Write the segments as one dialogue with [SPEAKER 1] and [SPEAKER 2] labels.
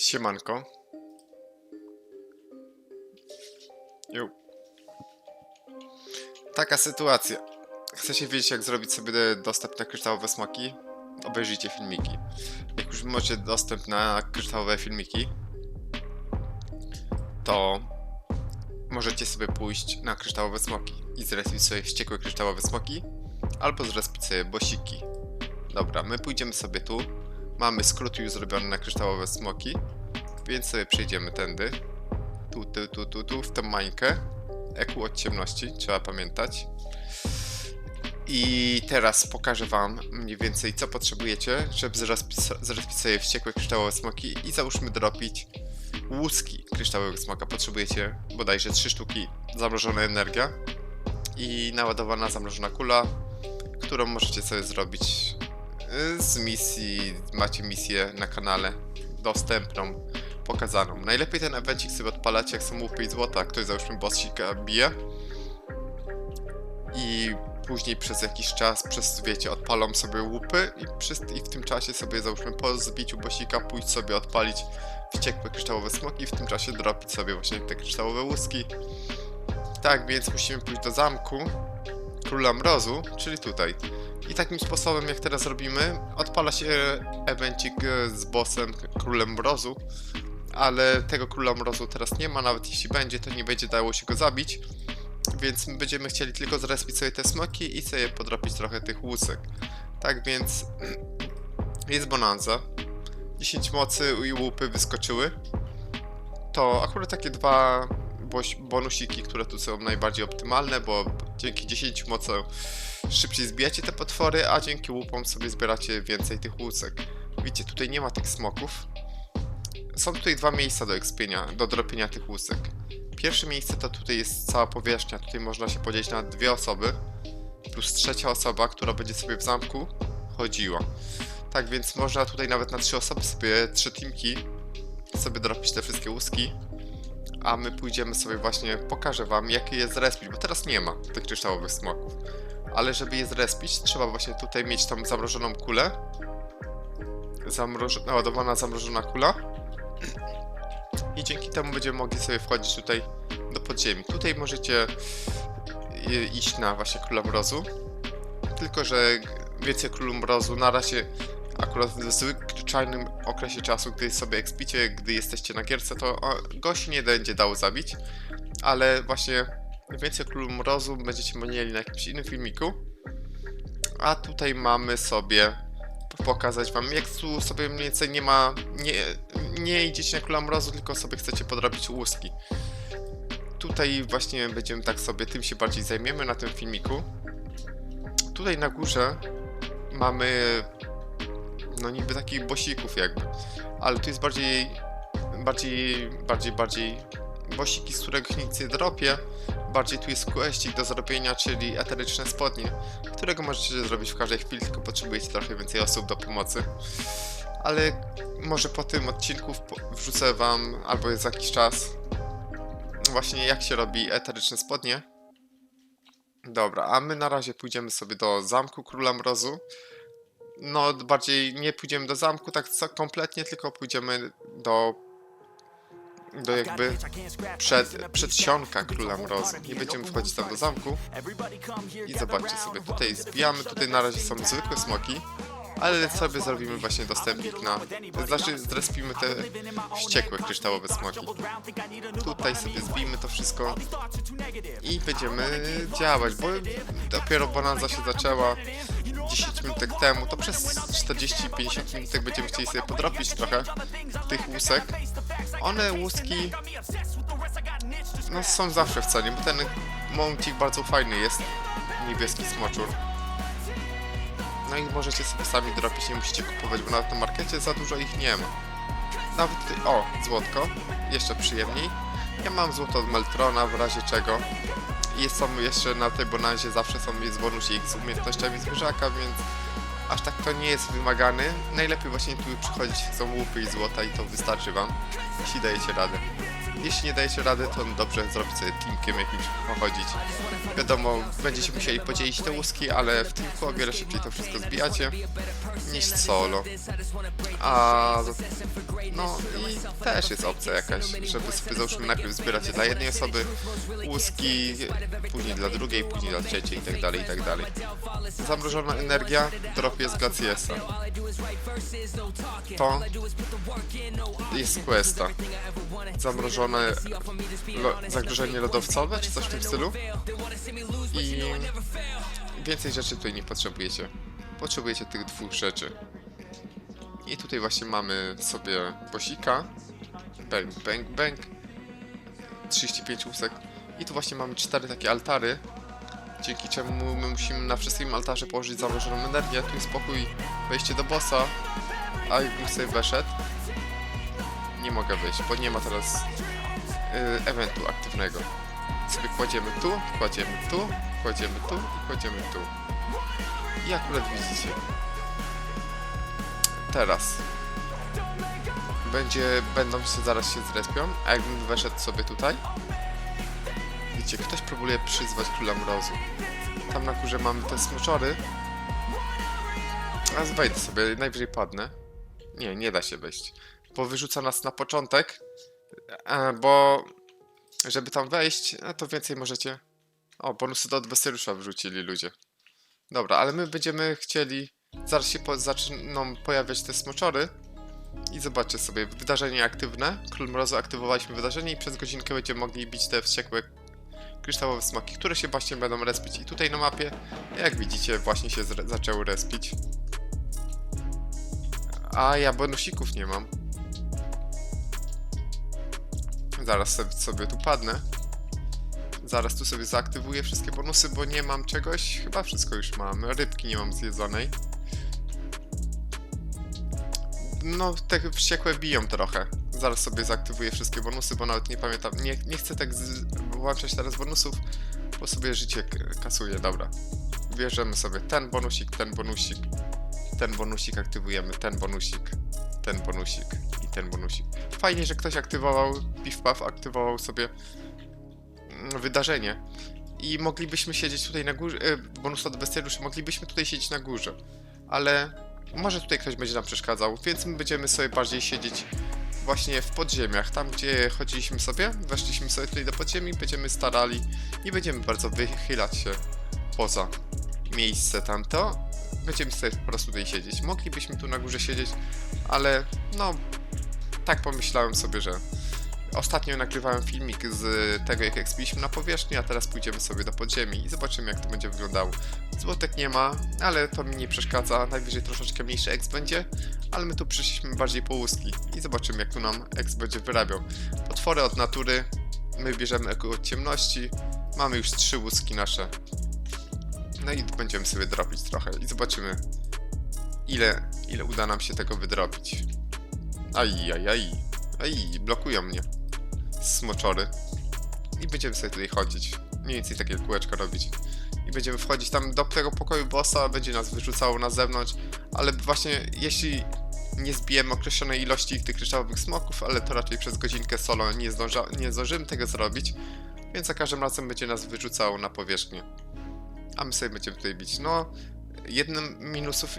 [SPEAKER 1] Siemanko. Jo. Taka sytuacja. Chcecie wiedzieć, jak zrobić sobie dostęp na kryształowe smoki? Obejrzyjcie filmiki. Jak już macie dostęp na kryształowe filmiki, to możecie sobie pójść na kryształowe smoki i zrespić sobie wściekłe kryształowe smoki, albo zrespić sobie bosiki. Dobra, my pójdziemy sobie tu. Mamy skrót już zrobiony na kryształowe smoki, więc sobie przejdziemy tędy. Tu, tu, tu, tu, tu, w tę mańkę. EQ od ciemności, trzeba pamiętać. I teraz pokażę wam mniej więcej co potrzebujecie, żeby zrespić sobie wściekłe kryształowe smoki i załóżmy dropić łuski kryształowego smoka. Potrzebujecie bodajże 3 sztuki zamrożona energia i naładowana zamrożona kula, którą możecie sobie zrobić z misji. Macie misję na kanale dostępną, pokazaną. Najlepiej ten evencik sobie odpalać jak są łupy i złota, ktoś załóżmy bossika bije i później przez jakiś czas, przez wiecie, odpalą sobie łupy i, przez, i w tym czasie sobie załóżmy po zbiciu bossika pójść sobie odpalić wściekłe kryształowe smoki i w tym czasie dropić sobie właśnie te kryształowe łuski. Tak, więc musimy pójść do zamku Króla Mrozu, czyli tutaj. I takim sposobem, jak teraz robimy, odpala się evencik z bossem Królem Mrozu, ale tego Króla Mrozu teraz nie ma, nawet jeśli będzie, to nie będzie dało się go zabić, więc my będziemy chcieli tylko zrespić sobie te smoki i sobie podrobić trochę tych łusek. Tak więc jest bonanza. 10 mocy i łupy wyskoczyły. To akurat takie dwa bonusiki, które tu są najbardziej optymalne, bo dzięki 10 mocą szybciej zbijacie te potwory, a dzięki łupom sobie zbieracie więcej tych łusek. Widzicie, tutaj nie ma tych smoków. Są tutaj dwa miejsca do ekspienia, do dropienia tych łusek. Pierwsze miejsce to tutaj jest cała powierzchnia, tutaj można się podzielić na dwie osoby, plus trzecia osoba, która będzie sobie w zamku chodziła. Tak więc można tutaj nawet na trzy osoby sobie, trzy teamki, sobie dropić te wszystkie łuski. A my pójdziemy sobie właśnie, pokażę wam jak je zrespić, bo teraz nie ma tych kryształowych smoków. Ale żeby je zrespić, trzeba właśnie tutaj mieć tą zamrożoną kulę. Zamroż... Naładowana zamrożona kula. I dzięki temu będziemy mogli sobie wchodzić tutaj do podziemi. Tutaj możecie y, iść na właśnie Króla Mrozu. Tylko, że wiecie Królu Mrozu na razie akurat w zwyczajnym okresie czasu, gdy sobie ekspicie, gdy jesteście na gierce, to go się nie będzie dało zabić. Ale właśnie więcej o Mrozu będziecie mieli na jakimś innym filmiku. A tutaj mamy sobie pokazać wam, jak tu sobie mniej więcej nie ma, nie, nie idziecie na Króla Mrozu, tylko sobie chcecie podrobić łuski. Tutaj właśnie będziemy tak sobie, tym się bardziej zajmiemy na tym filmiku. Tutaj na górze mamy no niby takich bosików jakby, ale tu jest bardziej, bardziej, bardziej, bardziej bosiki, z których nic nie dropię. Bardziej tu jest questik do zrobienia, czyli eteryczne spodnie, którego możecie zrobić w każdej chwili, tylko potrzebujecie trochę więcej osób do pomocy. Ale może po tym odcinku wrzucę wam, albo jest jakiś czas, właśnie jak się robi eteryczne spodnie. Dobra, a my na razie pójdziemy sobie do zamku Króla Mrozu. No, bardziej nie pójdziemy do zamku tak kompletnie, tylko pójdziemy do. do jakby przed, przedsionka Króla Mrozu. Nie będziemy wchodzić tam do zamku. I zobaczcie sobie, tutaj zbijamy, tutaj na razie są zwykłe smoki, ale sobie zrobimy właśnie dostępnik na, znaczy zrespimy te wściekłe kryształowe smoki. Tutaj sobie zbijmy to wszystko i będziemy działać, bo dopiero bonanza się zaczęła 10 minutek temu, to przez 40-50 minutek będziemy chcieli sobie podrobić trochę tych łusek. One łuski no, są zawsze w cenie, bo ten momencik bardzo fajny jest, niebieski smoczur. No i możecie sobie sami dropić, nie musicie kupować, bo na markecie za dużo ich nie ma. Nawet tutaj, o, złotko, jeszcze przyjemniej. Ja mam złoto od Meltrona, w razie czego. I są jeszcze na tej bonanzie zawsze są jest bonusik z umiejętnościami zwierzaka, więc aż tak to nie jest wymagany. Najlepiej właśnie tu przychodzić są łupy i złota i to wystarczy wam, jeśli dajecie radę. Jeśli nie dajecie rady, to dobrze zrobić sobie teamkiem jakimś pochodzić.
[SPEAKER 2] Wiadomo, będziecie musieli podzielić te łuski, ale w teamku o wiele szybciej to wszystko zbijacie niż solo. A no i też jest opcja jakaś, żeby sobie załóżmy najpierw zbieracie dla jednej osoby łuski, później dla drugiej, później dla trzeciej i tak dalej, i tak dalej. Zamrożona energia, drop jest Glaciesa. To jest questa. Zamrożone lo, zagrożenie lodowcowe, czy coś w tym stylu. I
[SPEAKER 1] więcej rzeczy tutaj nie potrzebujecie. Potrzebujecie tych dwóch rzeczy. I tutaj właśnie mamy sobie bosika. Bang, bang, bang. 35 łusek. I tu właśnie mamy cztery takie altary. Dzięki czemu my musimy na wszystkim altarze położyć zamrożoną energię. Tu jest pokój, wejście do bossa. A jakbym sobie weszedł, nie mogę wyjść, bo nie ma teraz eventu aktywnego. Sobie kładziemy tu, kładziemy tu, kładziemy tu i kładziemy tu. I akurat widzicie. Teraz. Będzie, będą się, zaraz się zrespią, a jakbym weszedł sobie tutaj, widzicie, ktoś próbuje przyzwać Króla Mrozu. Tam na górze mamy te smoczory. A wejdę sobie, najwyżej padnę. Nie, nie da się wejść. Bo wyrzuca nas na początek, bo żeby tam wejść, no to więcej możecie... O, bonusy do adwersariusza wrzucili ludzie. Dobra, ale my będziemy chcieli... Zaraz się po, zaczną pojawiać te smoczory. I zobaczcie sobie, wydarzenie aktywne. Król Mrozu aktywowaliśmy wydarzenie i przez godzinkę będziemy mogli bić te wściekłe kryształowe smoki, które się właśnie będą respić. I tutaj na mapie, jak widzicie, właśnie się zaczęły respić. A ja bonusików nie mam. Zaraz sobie, tu padnę. Zaraz tu sobie zaaktywuję wszystkie bonusy, bo nie mam czegoś. Chyba wszystko już mam. Rybki nie mam zjedzonej. No, te wściekłe biją trochę. Zaraz sobie zaaktywuję wszystkie bonusy, bo nawet nie pamiętam. Nie, nie chcę tak z, włączać teraz bonusów, bo sobie życie kasuje. Dobra. Bierzemy sobie ten bonusik, ten bonusik, ten bonusik aktywujemy, ten bonusik, ten bonusik i ten bonusik. Fajnie, że ktoś aktywował, PiwPaw aktywował sobie mm, wydarzenie. I moglibyśmy siedzieć tutaj na górze, e, bonus od bestiariuszy, moglibyśmy tutaj siedzieć na górze. Ale może tutaj ktoś będzie nam przeszkadzał, więc my będziemy sobie bardziej siedzieć właśnie w podziemiach, tam gdzie chodziliśmy sobie, weszliśmy sobie tutaj do podziemi, będziemy starali i będziemy bardzo wychylać się poza miejsce tamto. Będziemy sobie po prostu tutaj siedzieć. Moglibyśmy tu na górze siedzieć, ale no, tak pomyślałem sobie, że ostatnio nagrywałem filmik z tego, jak ekspiliśmy na powierzchni, a teraz pójdziemy sobie do podziemi i zobaczymy, jak to będzie wyglądało. Złotek nie ma, ale to mi nie przeszkadza. Najwyżej troszeczkę mniejszy X będzie, ale my tu przyszliśmy bardziej po łuski i zobaczymy, jak tu nam X będzie wyrabiał. Potwory od natury, my bierzemy eko od ciemności, mamy już trzy łuski nasze. No i będziemy sobie dropić trochę i zobaczymy, ile, ile uda nam się tego wydropić. Aj, aj, aj. Aj, blokują mnie. Smoczory. I będziemy sobie tutaj chodzić. Mniej więcej takie kółeczko robić. I będziemy wchodzić tam do tego pokoju bossa, będzie nas wyrzucało na zewnątrz, ale właśnie jeśli nie zbijemy określonej ilości tych kryształowych smoków, ale to raczej przez godzinkę solo nie, zdąża, nie zdążymy tego zrobić, więc za każdym razem będzie nas wyrzucało na powierzchnię. A my sobie będziemy tutaj bić. No, jednym minusów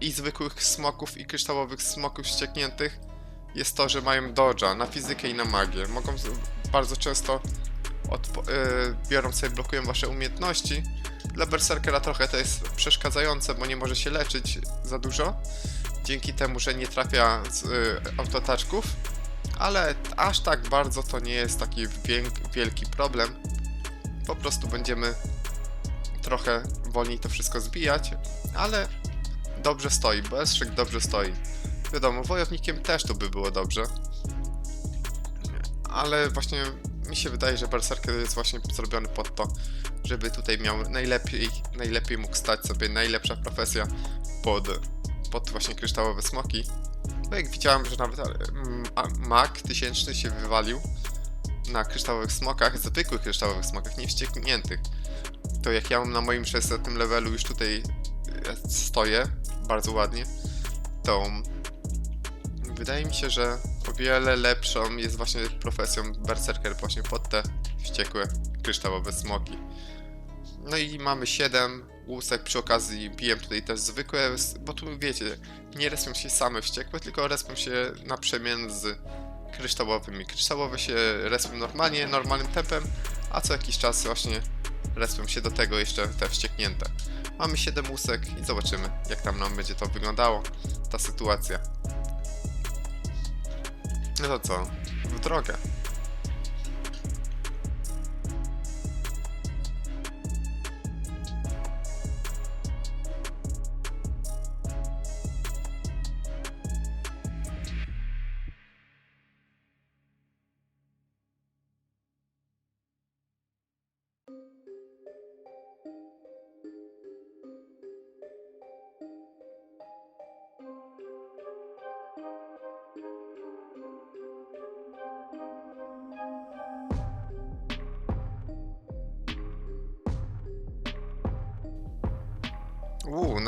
[SPEAKER 1] i zwykłych smoków i kryształowych smoków ściekniętych jest to, że mają dodge'a na fizykę i na magię. Mogą bardzo często yy, biorą sobie, blokują wasze umiejętności. Dla berserkera trochę to jest przeszkadzające, bo nie może się leczyć za dużo. Dzięki temu, że nie trafia z yy, autotaczków. Ale aż tak bardzo to nie jest taki wielki problem. Po prostu będziemy trochę wolniej to wszystko zbijać, ale dobrze stoi, Bestrzyk dobrze stoi. Wiadomo, wojownikiem też to by było dobrze. Ale właśnie mi się wydaje, że Berserker jest właśnie zrobiony pod to, żeby tutaj miał najlepiej, najlepiej mógł stać sobie najlepsza profesja pod, pod właśnie kryształowe smoki. No jak widziałem, że nawet a- mag tysięczny się wywalił na kryształowych smokach, zwykłych kryształowych smokach, nie wściekniętych. To jak ja mam na moim 600 levelu już tutaj e, stoję bardzo ładnie, to Wydaje mi się, że o wiele lepszą jest właśnie profesją berserker właśnie pod te wściekłe kryształowe smoki. No i mamy 7 łusek, przy okazji bijem tutaj też zwykłe, bo tu wiecie, nie respią się same wściekłe, tylko respią się na przemian z kryształowymi. Kryształowe się respią normalnie, normalnym tempem, a co jakiś czas właśnie respią się do tego jeszcze te wścieknięte. Mamy 7 łusek i zobaczymy, jak tam nam będzie to wyglądało, ta sytuacja. No to co? W drogę.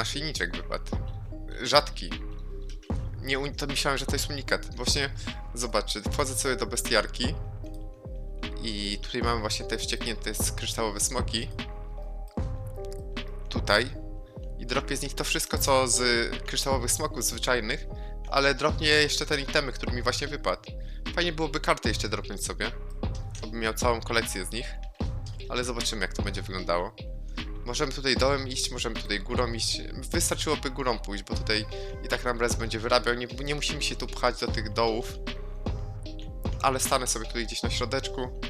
[SPEAKER 1] Naszyjniczek wypadł. Rzadki. Nie, to myślałem, że to jest unikat. Właśnie, zobaczcie, wchodzę sobie do bestiarki i tutaj mamy właśnie te wścieknięte kryształowe smoki. Tutaj. I dropię z nich to wszystko, co z kryształowych smoków zwyczajnych, ale dropnie jeszcze ten itemy, który mi właśnie wypadł. Fajnie byłoby kartę jeszcze dropnąć sobie, to bym miał całą kolekcję z nich. Ale zobaczymy, jak to będzie wyglądało. Możemy tutaj dołem iść, możemy tutaj górą iść. Wystarczyłoby górą pójść, bo tutaj i tak nam res będzie wyrabiał. Nie, nie musimy się tu pchać do tych dołów. Ale stanę sobie tutaj gdzieś na środeczku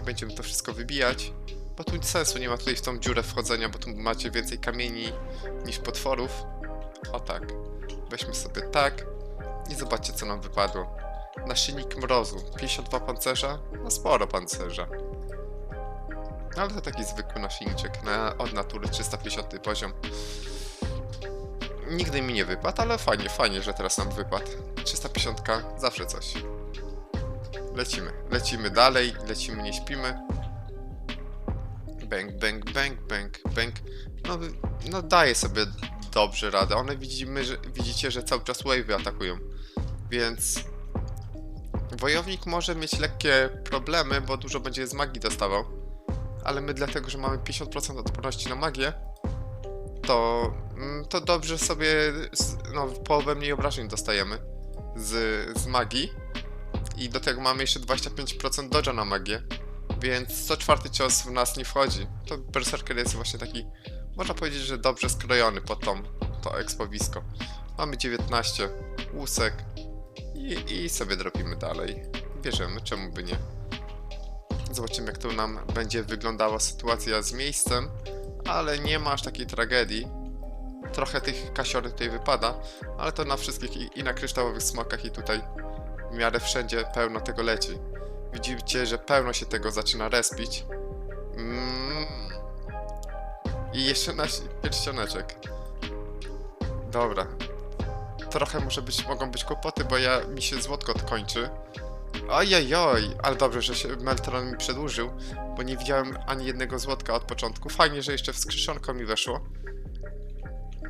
[SPEAKER 1] i będziemy to wszystko wybijać. Bo tu sensu nie ma tutaj w tą dziurę wchodzenia, bo tu macie więcej kamieni niż potworów. O tak. Weźmy sobie tak i zobaczcie co nam wypadło. Naszyjnik mrozu. 52 pancerza. No sporo pancerza. Ale to taki zwykły naszyjniczek na, od natury 350 poziom. Nigdy mi nie wypadł, ale fajnie, fajnie, że teraz nam wypadł. 350 zawsze coś. Lecimy, lecimy dalej, lecimy, nie śpimy. Bang, bang, bang, bang, bang. No, no daje sobie dobrze radę. One widzimy, że, widzicie, że cały czas wave'y atakują. Więc wojownik może mieć lekkie problemy, bo dużo będzie z magii dostawał ale my dlatego, że mamy 50% odporności na magię, to, mm, to dobrze sobie no, połowę mniej obrażeń dostajemy z, z magii i do tego mamy jeszcze 25% dodge'a na magię, więc co czwarty cios w nas nie wchodzi. To Berserker jest właśnie taki, można powiedzieć, że dobrze skrojony pod tą, to ekspowisko. Mamy 19 łusek i, i sobie dropimy dalej. Bierzemy, czemu by nie. Zobaczymy, jak to nam będzie wyglądała sytuacja z miejscem, ale nie ma aż takiej tragedii. Trochę tych kasiory tutaj wypada, ale to na wszystkich i, i na kryształowych smokach i tutaj w miarę wszędzie pełno tego leci. Widzicie, że pełno się tego zaczyna respić. Mm. I jeszcze nasz pierścioneczek. Dobra. Trochę może być, mogą być kłopoty, bo ja mi się złotko kończy. Ojojoj, ale dobrze, że się Meltron mi przedłużył, bo nie widziałem ani jednego złotka od początku. Fajnie, że jeszcze wskrzeszonko mi weszło.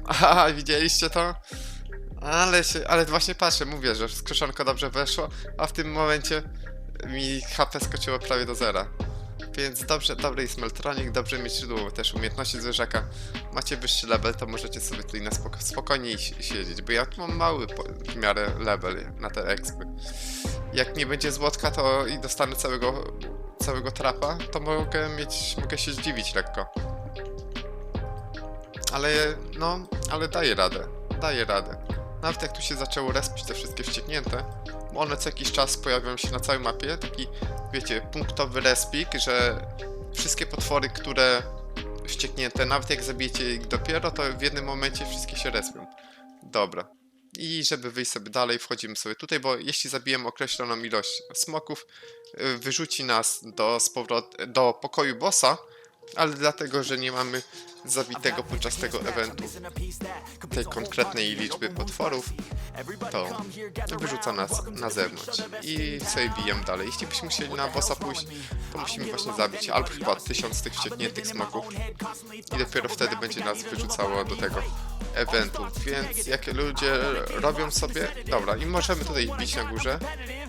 [SPEAKER 1] Aha, widzieliście to? Ale się, ale właśnie patrzę, mówię, że wskrzeszonko dobrze weszło, a w tym momencie mi HP skoczyło prawie do zera. Więc dobrze, dobry jest Meltronik, dobrze mieć źródło też umiejętności zwierzaka. Macie wyższy level, to możecie sobie tutaj na spoko spokojniej si- siedzieć, bo ja tu mam mały w miarę level na te expy. Jak nie będzie złotka, to i dostanę całego, całego trapa, to mogę mieć, mogę się zdziwić lekko. Ale, no, ale daję radę, daję radę. Nawet jak tu się zaczęło respić te wszystkie wścieknięte, one co jakiś czas pojawią się na całej mapie, taki, wiecie, punktowy respik, że wszystkie potwory, które wścieknięte, nawet jak zabijecie ich dopiero, to w jednym momencie wszystkie się respią. Dobra. I żeby wyjść sobie dalej, wchodzimy sobie tutaj, bo jeśli zabijemy określoną ilość smoków, y, wyrzuci nas do, z powrot, do pokoju bossa, ale dlatego, że nie mamy zabitego podczas tego eventu tej konkretnej liczby potworów, to wyrzuca nas na zewnątrz i sobie bijemy dalej. Jeśli byśmy chcieli na bossa pójść, to musimy właśnie zabić albo chyba tysiąc tych wściekniętych smoków i dopiero wtedy będzie nas wyrzucało do tego eventu. Więc jak ludzie robią sobie, dobra, i możemy tutaj bić na górze,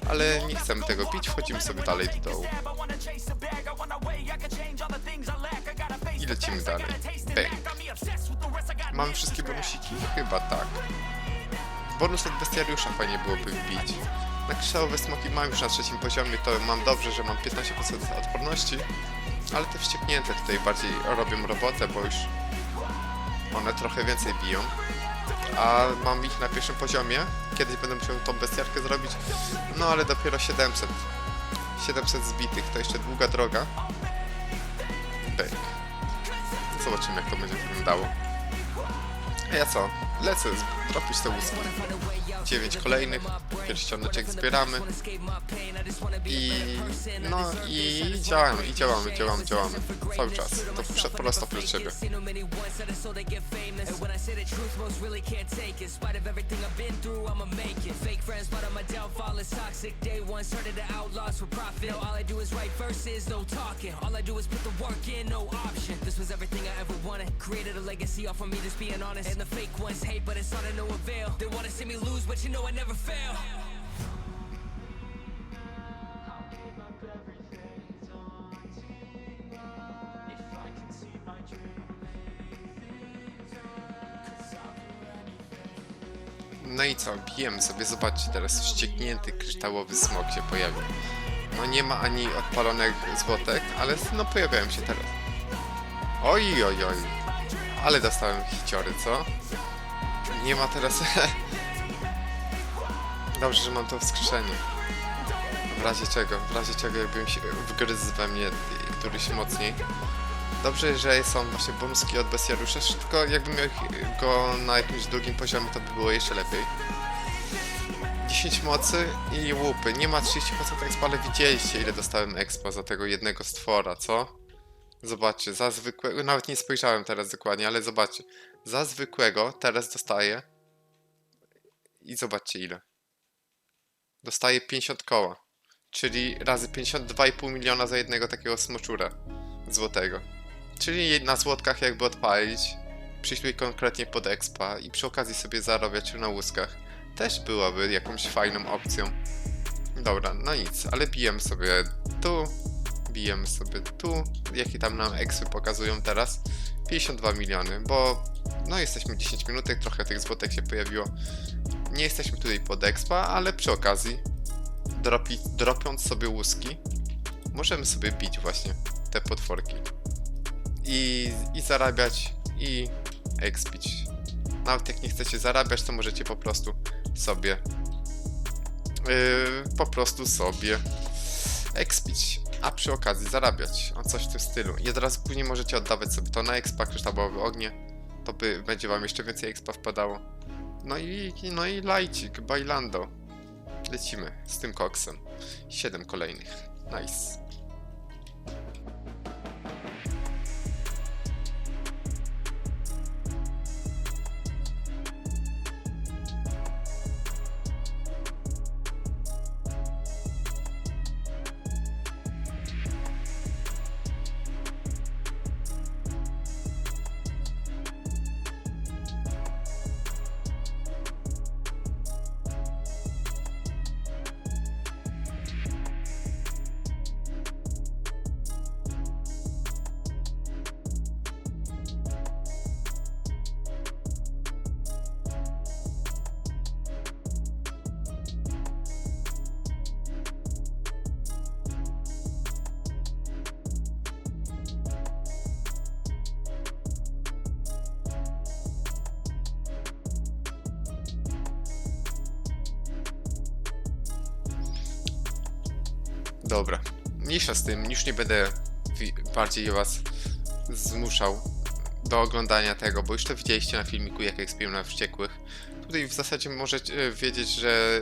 [SPEAKER 1] ale nie chcemy tego bić, wchodzimy sobie dalej do dołu. I lecimy dalej. Bang. Mamy wszystkie bonusiki? Chyba tak. Bonus od bestiariusza fajnie byłoby wbić. Na kryształowe smoki mam już na trzecim poziomie, to mam dobrze, że mam 15% odporności, ale te wścieknięte tutaj bardziej robią robotę, bo już one trochę więcej biją. A mam ich na pierwszym poziomie. Kiedyś będę musiał tą bestiarkę zrobić. No ale dopiero 700. 700 zbitych, to jeszcze długa droga. Bek. Zobaczymy jak to będzie wyglądało. A ja co? Lecę z- tropić te łuski.
[SPEAKER 2] 9 kolejnych, pierścioneczek zbieramy. I no i działamy, i działamy, działamy, działamy. Cały czas. To prze- prosto przed siebie. Created a legacy off of me, just being honest. And the fake ones hate, but it's all to no avail. They wanna see me lose, but you know I never fail.
[SPEAKER 1] No i co, bijemy sobie, zobaczcie teraz wścieknięty kryształowy smok się pojawił. No nie ma ani odpalonych złotek, ale no pojawiają się teraz. Oj, oj, oj. Ale dostałem hiciory, co? Nie ma teraz... Dobrze, że mam to wskrzeszenie. W razie czego, w razie czego jakbym się wgryzł we mnie któryś mocniej. Dobrze, że są właśnie bonuski od bestiariusza, tylko jakbym miał go na jakimś drugim poziomie, to by było jeszcze lepiej. 10 mocy i łupy. Nie ma 30% expa, ale widzieliście ile dostałem expa za tego jednego stwora, co? Zobaczcie, za zwykłego, nawet nie spojrzałem teraz dokładnie, ale zobaczcie. Za zwykłego teraz dostaję i zobaczcie ile. Dostaję 50 koła, czyli razy 52,5 miliona za jednego takiego smoczura złotego. Czyli na złotkach jakby odpalić, przyjść tutaj konkretnie pod expa i przy okazji sobie zarabiać na łuskach. Też byłaby jakąś fajną opcją. Dobra, no nic, ale bijemy sobie tu, bijemy sobie tu. Jakie tam nam expy pokazują teraz? 52 miliony, bo no jesteśmy 10 minutek, trochę tych złotek się pojawiło. Nie jesteśmy tutaj pod expa, ale przy okazji dropi, dropiąc sobie łuski, możemy sobie bić właśnie te potworki i, i zarabiać i expić. Nawet jak nie chcecie zarabiać, to możecie po prostu sobie yy, po prostu sobie expić, a przy okazji zarabiać, o coś w tym stylu. I od razu później możecie oddawać sobie to na expa, kryształowe ognie, to by, będzie wam jeszcze więcej expa wpadało. No i, no i lajcik, bailando. Lecimy z tym koksem. 7 kolejnych. Nice. Dobra. Mniejsza z tym, już nie będę bardziej was zmuszał do oglądania tego, bo już to widzieliście na filmiku, jak ekspiłem na wściekłych. Tutaj w zasadzie możecie wiedzieć, że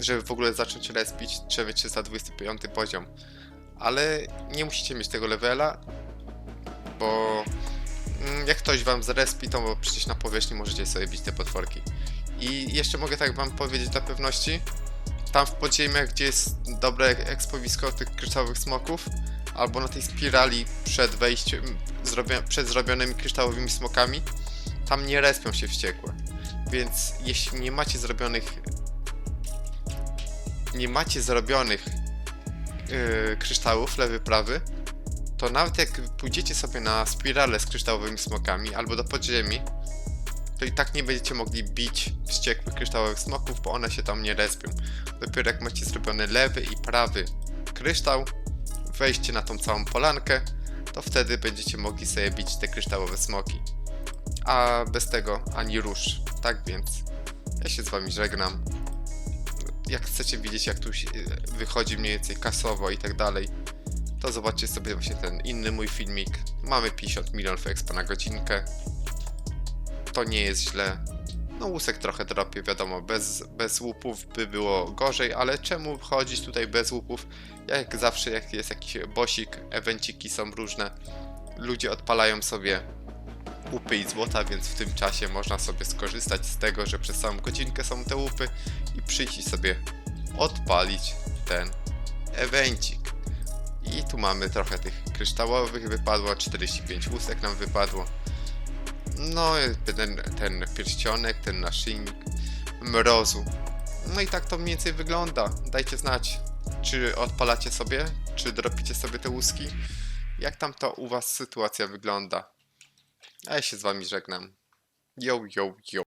[SPEAKER 1] żeby w ogóle zacząć respić, trzeba mieć 325 poziom. Ale nie musicie mieć tego levela, bo mm, jak ktoś wam zrespi, to przecież na powierzchni możecie sobie bić te potworki. I jeszcze mogę tak wam powiedzieć dla pewności, tam w podziemiach, gdzie jest dobre ekspowisko tych kryształowych smoków, albo na tej spirali przed wejściem, przed zrobionymi kryształowymi smokami, tam nie respią się wściekłe. Więc jeśli nie macie zrobionych nie macie zrobionych yy, kryształów lewy, prawy, to nawet jak pójdziecie sobie na spiralę z kryształowymi smokami albo do podziemi, to i tak nie będziecie mogli bić wściekłych kryształowych smoków, bo one się tam nie respią. Dopiero jak macie zrobiony lewy i prawy kryształ, wejście na tą całą polankę, to wtedy będziecie mogli sobie bić te kryształowe smoki. A bez tego ani rusz. Tak więc ja się z wami żegnam. Jak chcecie widzieć jak tu e, wychodzi mniej więcej kasowo i tak dalej, to zobaczcie sobie właśnie ten inny mój filmik. Mamy 50 milionów expa na godzinkę. To nie jest źle. No łusek trochę dropie, wiadomo, bez, bez łupów by było gorzej, ale czemu chodzić tutaj bez łupów? Jak zawsze, jak jest jakiś bosik, evenciki są różne, ludzie odpalają sobie łupy i złota, więc w tym czasie można sobie skorzystać z tego, że przez całą godzinkę są te łupy i przyjść sobie odpalić ten evencik. I tu mamy trochę tych kryształowych, wypadło 45 łusek nam wypadło. No, ten, ten pierścionek, ten naszyjnik mrozu. No i tak to mniej więcej wygląda. Dajcie znać, czy odpalacie sobie, czy dropicie sobie te łuski. Jak tam to u was sytuacja wygląda. A ja się z wami żegnam. Yo, yo, yo.